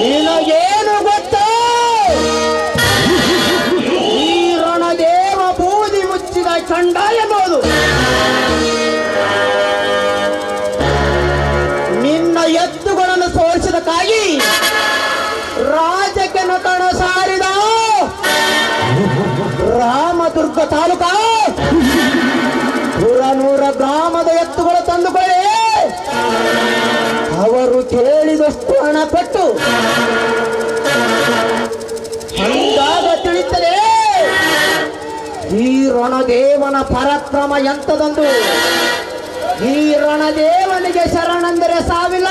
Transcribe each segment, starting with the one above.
ನಿನಗೇನು ಗೊತ್ತಾ? ಈ ರಣದೇವ ಬೂದಿ ಮುಚ್ಚಿದ ಚಂಡ ಎನ್ನುವುದು ನಿನ್ನ ಎತ್ತುಗಳನ್ನು ಸೋರಿಸಿದಕ್ಕಾಗಿ ರಾಜಕ್ಕೆ ನಟನ ಸಾರಿದ ರಾಮದುರ್ಗ ತಾಲೂಕಾ. ಪುರನೂರ ಗ್ರಾಮದ ಎತ್ತುಗಳು ತಂದುಕೊಳ್ಳಿ. ಕೇಳಿದಷ್ಟು ಹಣ ಕೊಟ್ಟು ಹಂಗಾಗ ತಿಳಿತದೆ ಈ ರಣದೇವನ ಪರಾಕ್ರಮ ಎಂತದಂದು? ಈ ರಣದೇವನಿಗೆ ಶರಣಂದರೆ ಸಾವಿಲ್ಲ.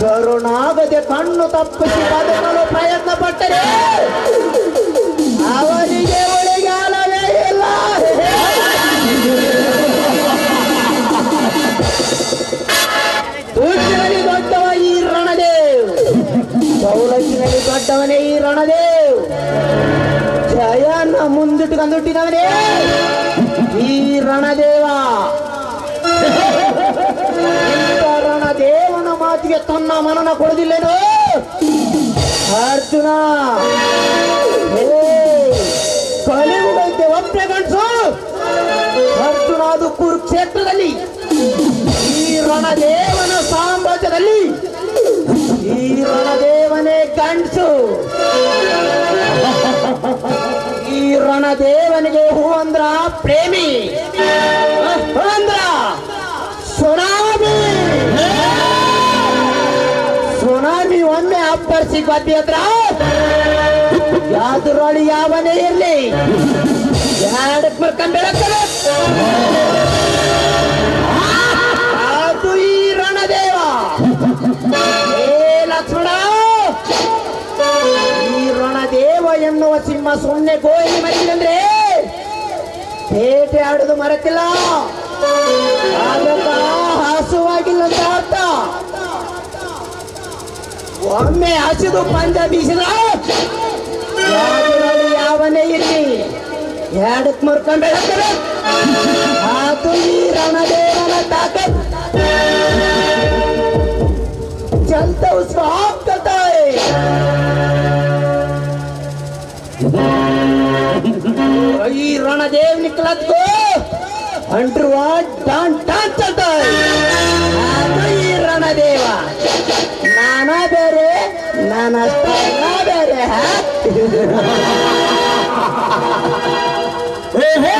ಶರಣಾಗದೆ ಕಣ್ಣು ತಪ್ಪಿಸಿ ಬದುಕಲು ಪ್ರಯತ್ನ ಪಟ್ಟರೆ ದೊಡ್ಡವನೇ ಈ ರಣದೇವ್. ಜಯನ ಮುಂದಿಟ್ಟುಕೊಂಡುಟ್ಟಿದವನೇ ಈ ರಣದೇವ. ರಣದೇವನ ಮಾತಿಗೆ ತನ್ನ ಮನನ ಕೊಡುದಿಲ್ಲೇನು? ಅರ್ಜುನ. ಕಲಿಯುಗಕ್ಕೆ ಒಪ್ಪೆ ಗಂಟು ಅರ್ಜುನ, ಅದು ಕುರುಕ್ಷೇತ್ರದಲ್ಲಿ, ಈ ರಣದೇವನ ಸಾಮ್ರಾಜ್ಯದಲ್ಲಿ, ಈ ರಣದೇವನೇ ಗಂಡಸು ಈ ರಣದೇವನಿಗೆ ಹೂ ಅಂದ್ರ ಪ್ರೇಮಿ. ಅಂದ್ರ ಸುನಾಮಿ. ಸುನಾಮಿ ಒಮ್ಮೆ ಅಪ್ಪರಿಸಿ ಗದ್ದೆ ಹತ್ರ. ಯಾವ್ದ್ರೊಳಿ ಯಾವನೇ ಇರ್ಲಿ. ಎರಡಕ್ಕೆ ಮರ್ಕೊಂಡ್ ಎನ್ನುವ ಸಿಂಹ ಸುಮ್ಮನೆ ಗೋಯಿ ಮರಿದಂದ್ರೆ ಬೇಟೆ ಆಡುದು ಮರತಿಲ್ಲ. ಹಸುವಾಗಿಲ್ಲಂತ ಅರ್ಥ. ಒಮ್ಮೆ ಹಸಿದು ಪಂಜ ಬೀಸಿದ ಯಾವನೇ ಇರ್ಲಿ. ಎರಡಕ್ಕೆ ಮುರ್ಕೊಂಡ್ರೆ ಅದು ಈ ರಣದೇವನ ತಾಕತ್. ఈ రణదేవ్ నిక్లద్దు అంటారు టాన్ టాన్ చట్టాయి ಅದು ಈ ರಣದೇವ ನಾನಾ ಬೇರೆ ನಾನಾ ಬೇರೆ ಹೇ ಹೇ